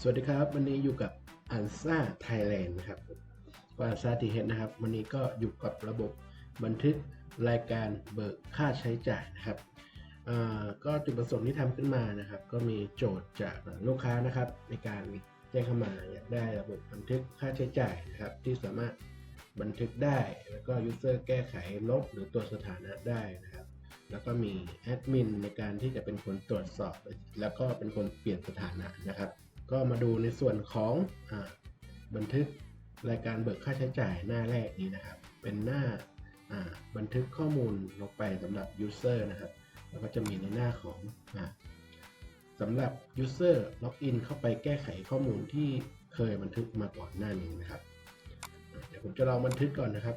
สวัสดีครับ วันนี้อยู่กับอันซ่าไทยแลนด์นะครับก็อันซ่าทีเฮดนะครับ วันนี้ก็อยู่กับระบบบันทึกรายการเบิกค่าใช้จ่ายนะครับก็จุดประสงค์ที่ทำขึ้นมานะครับ ก็มีโจทย์จากลูกค้านะครับ ในการแจ้งเข้ามาอยากได้ระบบบันทึกค่าใช้จ่ายนะครับ ที่สามารถบันทึกได้แล้วก็ยูเซอร์แก้ไขลบหรือตรวจสถานะได้นะครับ แล้วก็มีแอดมินในการที่จะเป็นคนตรวจสอบ แล้วก็เป็นคนเปลี่ยนสถานะนะครับ ก็มาดูในส่วนของอบันทึกรายการเบิกค่าใช้จ่ายหน้าแรกนี้นะครับ เป็นหน้าบันทึกข้อมูลลงไปสำหรับ User นะครับ แล้วก็จะมีในหน้าของอสำหรับ User ล็อกอินเข้าไปแก้ไขข้อมูลที่เคยบันทึกมาก่อนหน้านี้นะครับ เดี๋ยวผมจะลองบันทึกก่อนนะครับ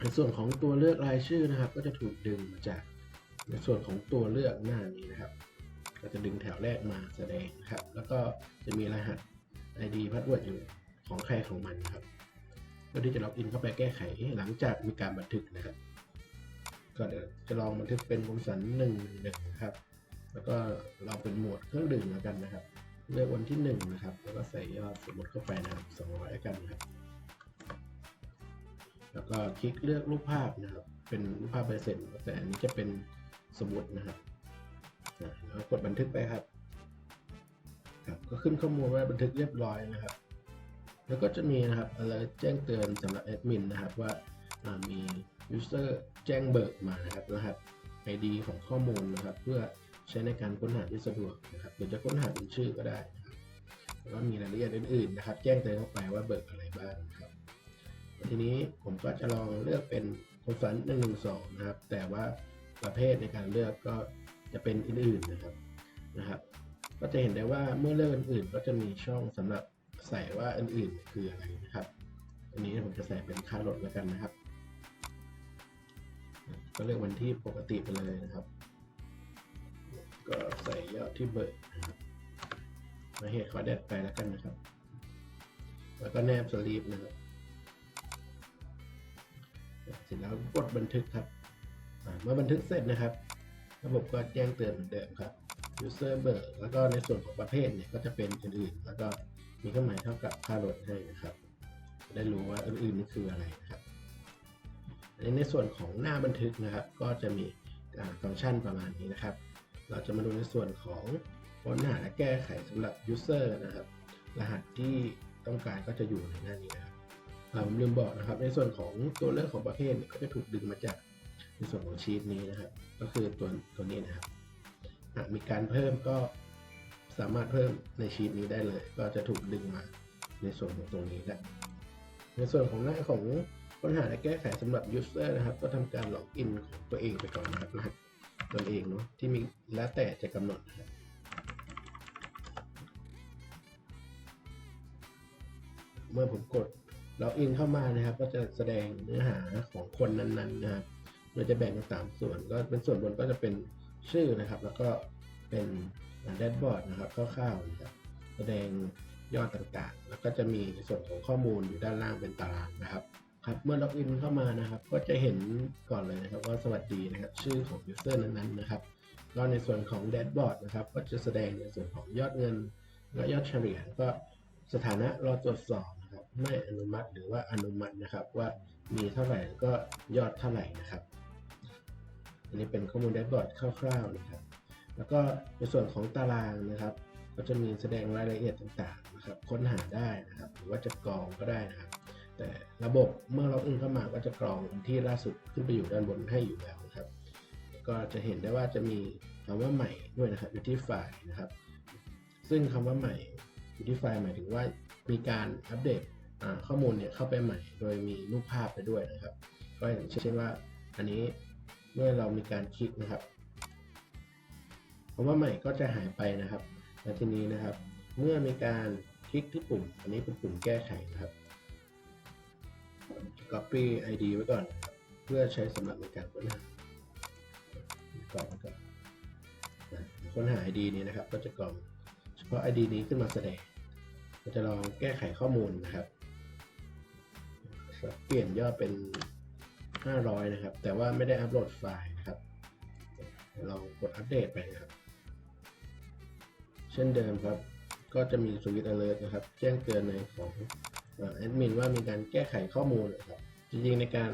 ในส่วนของตัวเลือกรายชื่อนะครับ ก็จะถูกดึงมาจากในส่วนของตัวเลือกหน้านี้นะครับ ก็จะดึงแถวแรกมาแสดงครับ แล้วก็จะมีรหัส ID พัดเวิร์ดอยู่ของใครของมันครับเพื่อที่จะล็อกอินเข้าไปแก้ไขหลังจากมีการบันทึกนะครับ ก็เดี๋ยวจะลองบันทึกเป็นคมสันหนึ่งหนึ่งครับ แล้วก็เราเป็นหมวดเครื่องดื่มแล้วกันนะครับ เลือกวันที่หนึ่งนะครับ แล้วก็ใส่ยอดสมมติเข้าไปนะครับสองร้อยกันครับ แล้วก็คลิกเลือกรูปภาพนะครับ เป็นรูปภาพใบเสร็จแต่อันนี้จะเป็นสมมตินะครับ กดบันทึกไปครับครับ ก็ขึ้นข้อมูลว่าบันทึกเรียบร้อยนะครับ แล้วก็จะมีนะครับอะไรแจ้งเตือนสำหรับแอดมินนะครับว่าอ่ามี user แจ้งเบิกมานะครับรหัส ID ของข้อมูลนะครับ เพื่อใช้ในการค้นหาที่สะดวกนะครับหรือจะค้นหาเป็นชื่อก็ได้นะครับแล้วก็มีรายละเอียดอื่นๆนะครับ แจ้งเตือนเข้าไปว่าเบิกอะไรบ้างนะครับ ทีนี้ผมก็จะลองเลือกเป็นคอนฟันหนึ่งหนึ่งสองนะครับ แต่ว่าประเภทในการเลือกก็ จะเป็นอื่นๆนะครับนะครับ ก็จะเห็นได้ว่าเมื่อเลือกอื่นๆ ก็จะมีช่องสำหรับใส่ว่าอื่นๆคืออะไรนะครับ อันนี้ผมจะใส่เป็นค่ารถแล้วกันนะครับ ก็เลือกวันที่ปกติไปเลยนะครับ ก็ใส่ยอดที่เบิกนะครับมาเหตุขอแดดไปแล้วกันนะครับ แล้วก็แนบสลีปนะครับเสร็จแล้วกดบันทึกครับเมื่อบันทึกเสร็จนะครับ ระบบก็แจ้งเตือนเหมือนเดิมครับ user เบิกแล้วก็ในส่วนของประเภทเนี่ยก็จะเป็นอื่นๆแล้วก็มีเครื่องหมายเท่ากับค่ารถให้นะครับได้รู้ว่าอื่นๆนี่คืออะไรนะครับอันในส่วนของหน้าบันทึกนะครับ ก็จะมีฟังก์ชันประมาณนี้นะครับ เราจะมาดูในส่วนของค้นหาและแก้ไขสำหรับ user นะครับ รหัสที่ต้องการก็จะอยู่ในหน้านี้นะครับผมลืมบอกนะครับ ในส่วนของตัวเลือกของประเภทเนี่ยก็จะถูกดึงมาจาก ส่วนของชีตนี้นะครับ ก็คือตัวตัวนี้นะครับหากมีการเพิ่มก็สามารถเพิ่มในชีตนี้ได้เลย ก็จะถูกดึงมาในส่วนของตรงนี้แหละในส่วนของหน้าของค้นหาและแก้ไขสำหรับ user นะครับ ก็ทำการล็อกอินของตัวเองไปก่อนนะครับรหัสตนเองเนาะที่มีแล้วแต่จะกำหนดนะครับเมื่อผมกดล็อกอินเข้ามานะครับ ก็จะแสดงเนื้อหาของคนนั้นๆนะครับ โดยจะแบ่งเป็นสามส่วนก็เป็นส่วนบนก็จะเป็นชื่อนะครับ แล้วก็เป็นแดชบอร์ดนะครับคร่าวๆนะครับแสดงยอดต่างๆ แล้วก็จะมีในส่วนของข้อมูลอยู่ด้านล่างเป็นตารางนะครับครับเมื่อล็อกอินเข้ามานะครับ ก็จะเห็นก่อนเลยนะครับว่าสวัสดีนะครับ ชื่อของยูเซอร์นั้นๆนะครับก็ในส่วนของแดชบอร์ดนะครับ ก็จะแสดงในส่วนของยอดเงิน และยอดเฉลี่ยก็สถานะรอตรวจสอบนะครับ ไม่อนุมัติหรือว่าอนุมัตินะครับ ว่ามีเท่าไหร่ก็ยอดเท่าไหร่นะครับ อันนี้เป็นข้อมูลแดชบอร์ดคร่าวๆนะครับ แล้วก็ในส่วนของตารางนะครับ ก็จะมีแสดงรายละเอียดต่างๆนะครับ ค้นหาได้นะครับ หรือว่าจะกรองก็ได้นะครับ แต่ระบบเมื่อล็อกอินเข้ามาก็จะกรองที่ล่าสุดขึ้นไปอยู่ด้านบนให้อยู่แล้วนะครับ ก็จะเห็นได้ว่าจะมีคำว่าใหม่ด้วยนะครับ อยู่ที่ไฟล์นะครับ ซึ่งคำว่าใหม่อยู่ที่ไฟล์หมายถึงว่ามีการอัปเดตข้อมูลเนี่ยเข้าไปใหม่ โดยมีรูปภาพไปด้วยนะครับ ก็อย่างเช่นว่าอันนี้ เมื่อเรามีการคลิกนะครับคำว่าใหม่ก็จะหายไปนะครับและทีนี้นะครับ เมื่อมีการคลิกที่ปุ่ม อันนี้เป็นปุ่มแก้ไขนะครับ copy ID ไว้ก่อน เพื่อใช้สำหรับในการค้นหาก่อนก่อนค้นหา ID นี้นะครับ ก็จะกรองเฉพาะ ID นี้ขึ้นมาแสดงเราจะลองแก้ไขข้อมูลนะครับ เปลี่ยนย่อเป็น 500 นะครับ แต่ว่าไม่ได้อัปโหลดไฟล์นะครับลองกดอัปเดตไปนะครับ เช่นเดิมครับ ก็จะมีสวิตช์ alert นะครับ แจ้งเตือนในของแอดมินว่ามีการแก้ไขข้อมูลนะครับ จริงๆในการ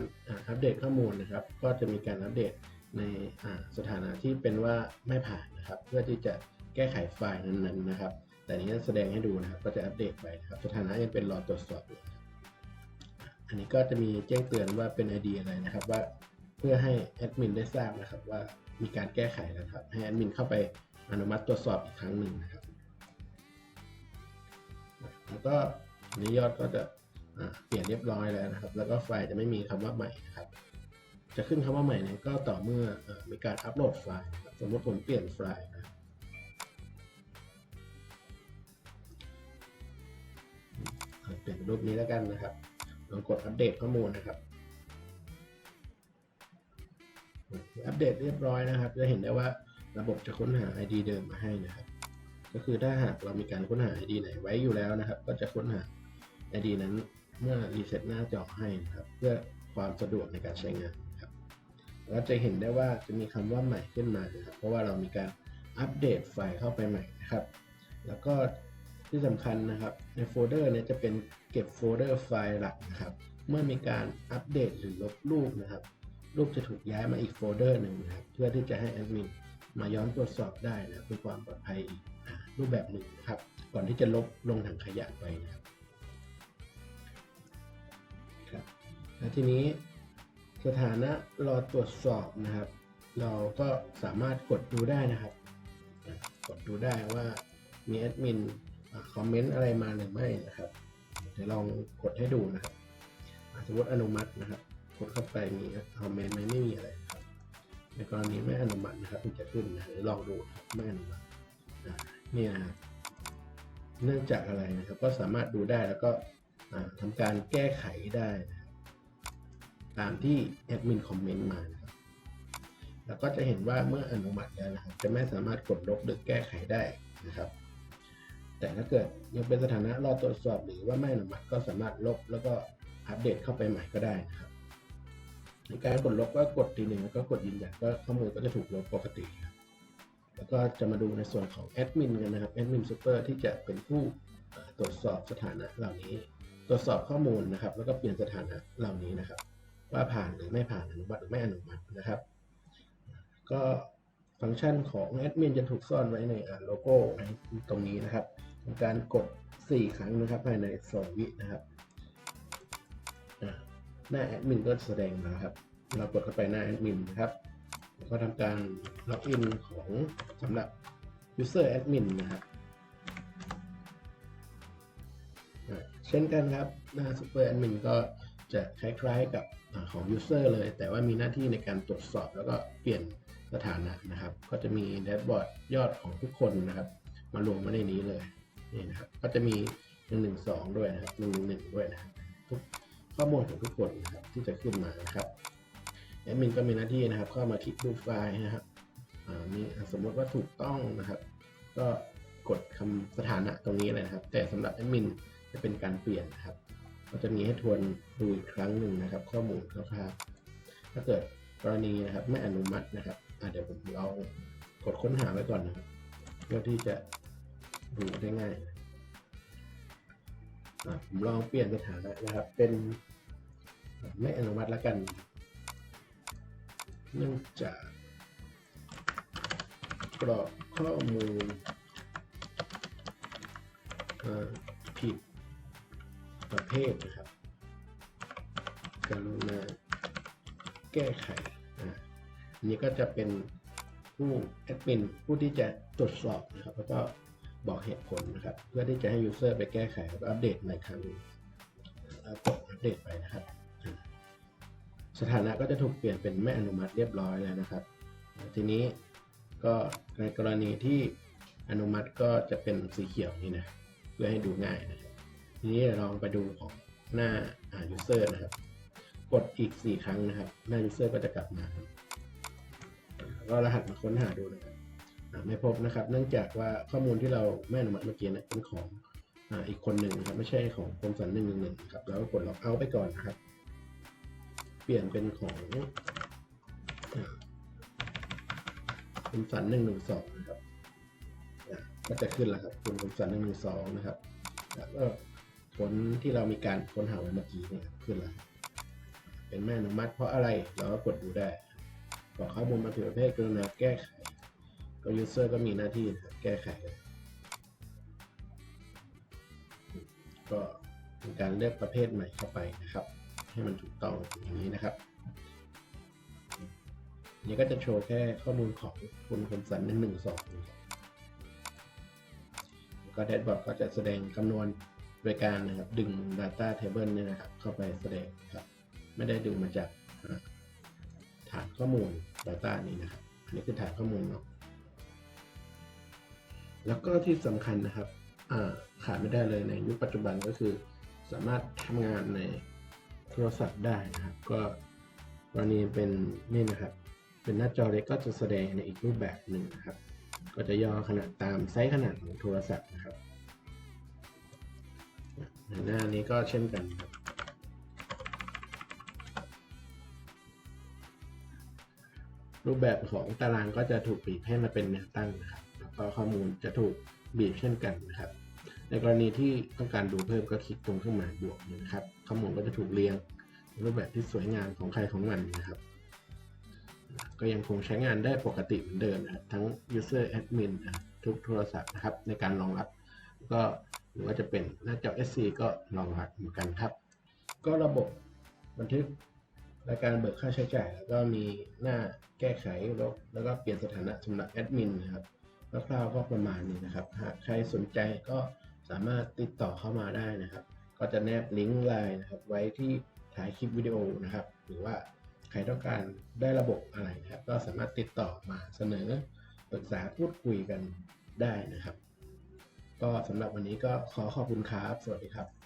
อัปเดตข้อมูลนะครับ ก็จะมีการอัปเดตในสถานะที่เป็นว่าไม่ผ่านนะครับ เพื่อที่จะแก้ไขไฟล์นั้นๆนะครับ แต่นี้แสดงให้ดูนะครับ ก็จะอัปเดตไปนะครับ สถานะยังเป็นรอตรวจสอบอยู่ อันนี้ก็จะมีแจ้งเตือนว่าเป็น ID อะไรนะครับ ว่าเพื่อให้แอดมินได้ทราบนะครับ ว่ามีการแก้ไขแล้วครับ ให้แอดมินเข้าไปอนุมัติตรวจสอบอีกครั้งหนึ่งนะครับ แล้วก็นี้ยอดก็จะเปลี่ยนเรียบร้อยแล้วนะครับ แล้วก็ไฟล์จะไม่มีคำว่าใหม่นะครับ จะขึ้นคำว่าใหม่เนี่ยก็ต่อเมื่ออมีการอัปโหลดไฟล์สมมติผมเปลี่ยนไฟล์นะครับเปลี่ยนรูปนี้แล้วกันนะครับ ลองกดอัปเดตข้อมูลนะครับอัปเดตเรียบร้อยนะครับ จะเห็นได้ว่าระบบจะค้นหา ID เดิมมาให้นะครับ ก็คือถ้าหากเรามีการค้นหา ID ไหนไว้อยู่แล้วนะครับ ก็จะค้นหา ID นั้นเมื่อรีเซ็ตหน้าจอให้นะครับ เพื่อความสะดวกในการใช้งานครับแล้วจะเห็นได้ว่าจะมีคำว่าใหม่ขึ้นมานะครับ เพราะว่าเรามีการอัปเดตไฟล์เข้าไปใหม่นะครับ แล้วก็ ที่สำคัญนะครับในโฟลเดอร์เนี่ยจะเป็นเก็บโฟลเดอร์ไฟล์หลักนะครับ เมื่อมีการอัปเดตหรือลบรูปนะครับ รูปจะถูกย้ายมาอีกโฟลเดอร์หนึ่งนะครับ เพื่อที่จะให้แอดมินมาย้อนตรวจสอบได้นะเพื่อความปลอดภัยอีกรูปแบบหนึ่งนะครับ ก่อนที่จะลบลงถังขยะไปนะครับครับและทีนี้สถานะรอตรวจสอบนะครับ เราก็สามารถกดดูได้นะครับ กดดูได้ว่ามีแอดมิน คอมเมนต์อะไรมาหรือไม่นะครับ เดี๋ยวลองกดให้ดูนะครับสมมติอนุมัตินะครับ กดเข้าไปมีคอมเมนต์ไหมไม่มีอะไรครับในกรณีไม่อนุมัตินะครับมันจะขึ้นนะเดี๋ยวลองดูไม่อนุมัตินี่นะครับเนื่องจากอะไรนะครับ ก็สามารถดูได้แล้วก็อ่าทำการแก้ไขได้นะครับตามที่แอดมินคอมเมนต์มานะครับแล้วก็จะเห็นว่าเมื่ออนุมัติแล้วนะครับ จะไม่สามารถกดลบหรือแก้ไขได้นะครับ แต่ถ้าเกิดยังเป็นสถานะรอตรวจสอบหรือว่าไม่อนุมัติก็สามารถลบแล้วก็อัปเดตเข้าไปใหม่ก็ได้นะครับในการกดลบก็กดทีหนึ่งแล้วก็กดยืนยันก็ข้อมูลก็จะถูกลบปกติครับแล้วก็จะมาดูในส่วนของแอดมินกันนะครับแอดมินซูเปอร์ที่จะเป็นผู้ตรวจสอบสถานะเหล่านี้ ตรวจสอบข้อมูลนะครับ แล้วก็เปลี่ยนสถานะเหล่านี้นะครับ ว่าผ่านหรือไม่ผ่านอนุมัติหรือไม่อนุมัตินะครับ ก็ฟังก์ชันของแอดมินจะถูกซ่อนไว้ในโลโก้ตรงนี้นะครับ ทำการกด 4 ครั้งนะครับภายใน 2 วินะครับหน้าแอดมินก็แสดงมาครับ เรากดเข้าไปหน้าแอดมินนะครับแล้วก็ทำการล็อกอินของสำหรับ User Admin นะครับเช่นกันครับ หน้า Super Admin ก็จะคล้ายๆกับอาของ User เลย แต่ว่ามีหน้าที่ในการตรวจสอบแล้วก็เปลี่ยนสถานะนะครับ ก็จะมีแดชบอร์ดยอดของทุกคนนะครับ มารวมมาในนี้เลย นี่นะครับก็จะมี112ด้วยนะครับ111ด้วยนะครับทุกข้อมูลของทุกคนนะครับที่จะขึ้นมานะครับแอดมินก็มีหน้าที่นะครับเข้ามาคลิกดูไฟล์นะครับมีสมมติว่าถูกต้องนะครับ ก็กดคำสถานะตรงนี้เลยนะครับ แต่สำหรับแอดมินจะเป็นการเปลี่ยนนะครับ ก็จะมีให้ทวนดูอีกครั้งหนึ่งนะครับ ข้อมูลคร่าวๆถ้าเกิดกรณีนะครับไม่อนุมัตินะครับเดี๋ยวผมลองกดค้นหาไว้ก่อนนะครับเพื่อที่จะ ดูได้ง่ายผมลองเปลี่ยนสถานะนะครับ เป็นไม่อนุมัติแล้วกัน เนื่องจากกรอกข้อมูลผิดประเภทนะครับ กรุณาแก้ไขอันนี้ก็จะเป็นผู้แอดมินผู้ที่จะตรวจสอบนะครับแล้วก็ บอกเหตุผลนะครับ เพื่อที่จะให้ยูเซอร์ไปแก้ไขแล้วอัปเดตในครั้งแล้วกดอัปเดตไปนะครับ สถานะก็จะถูกเปลี่ยนเป็นไม่อนุมัติเรียบร้อยแล้วนะครับ ทีนี้ก็ในกรณีที่อนุมัติก็จะเป็นสีเขียวนี่นะ เพื่อให้ดูง่ายนะครับทีนี้ลองไปดูของหน้าอ่า user นะครับ กดอีก 4 ครั้งนะครับ หน้า user ก็จะกลับมาครับอ่าก็รหัสมาค้นหาดูนะครับ ไม่พบนะครับ เนื่องจากว่าข้อมูลที่เราไม่อนุมัติเมื่อกี้นะเป็นของออีกคนหนึ่งนะครับ ไม่ใช่ของคมสันหนึ่งหนึ่งหนึ่งครับแล้วก็กดล็อกเอาไปก่อนนะครับ เปลี่ยนเป็นของคมสันหนึ่งหนึ่งสองนะครับก็จะขึ้นแล้วครับคุณคมสันหนึ่งหนึ่งสองนะครับแล้วก็ผลที่เรามีการค้นหาไว้เมื่อกี้เนี่ยขึ้นแล้วเป็นไม่อนุมัติเพราะอะไรเราก็กดดูได้ขอข้อมูลมาผิดประเภทกรุณาแก้ไข ก็ยูเซอร์ก็มีหน้าที่แก้ไขเลยก็เป็นการเลือกประเภทใหม่เข้าไปนะครับ ให้มันถูกต้องอย่างนี้นะครับนี่ก็จะโชว์แค่ข้อมูลของคุณคมสันหนึ่งหนึ่งสองก็แดชบอร์ดก็จะแสดงคำนวณโดยการนะครับ ดึง Data Table เนี่ยนะครับ เข้าไปแสดงครับ ไม่ได้ดึงมาจากฐานข้อมูล Data นี้นะครับ อันนี้คือฐานข้อมูลเนาะ แล้วก็ที่สำคัญนะครับขาดไม่ได้เลยในยุคปัจจุบันก็คือ สามารถทำงานในโทรศัพท์ได้นะครับ ก็กรณีเป็นนี่นะครับ เป็นหน้าจอเล็กก็จะแสดงในอีกรูปแบบหนึ่งนะครับ ก็จะย่อขนาดตามไซส์ขนาดของโทรศัพท์นะครับหน้านี้ก็เช่นกันครับรูปแบบของตารางก็จะถูกบีบให้มาเป็นแนวตั้งนะครับ ข้อมูลจะถูกบีบเช่นกันนะครับ ในกรณีที่ต้องการดูเพิ่มก็คลิกตรงเครื่องหมายบวกนะครับ ข้อมูลก็จะถูกเรียงในรูปแบบที่สวยงามของใครของมันนะครับ ก็ยังคงใช้งานได้ปกติเหมือนเดิมนะครับทั้ง user admin ทุกโทรศัพท์นะครับ ในการรองรับ ก็หรือว่าจะเป็นหน้าจอ SC ก็รองรับเหมือนกันครับ ก็ระบบบันทึกรายการเบิกค่าใช้จ่าย แล้วก็มีหน้าแก้ไขลบแล้วก็เปลี่ยนสถานะสำหรับแอดมินนะครับ คร่าวๆก็ประมาณนี้นะครับ หากใครสนใจก็สามารถติดต่อเข้ามาได้นะครับ ก็จะแนบลิงก์ไลน์นะครับ ไว้ที่ท้ายคลิปวิดีโอนะครับ หรือว่าใครต้องการได้ระบบอะไรนะครับ ก็สามารถติดต่อมาเสนอปรึกษาพูดคุยกันได้นะครับ ก็สำหรับวันนี้ก็ขอขอบคุณครับ สวัสดีครับ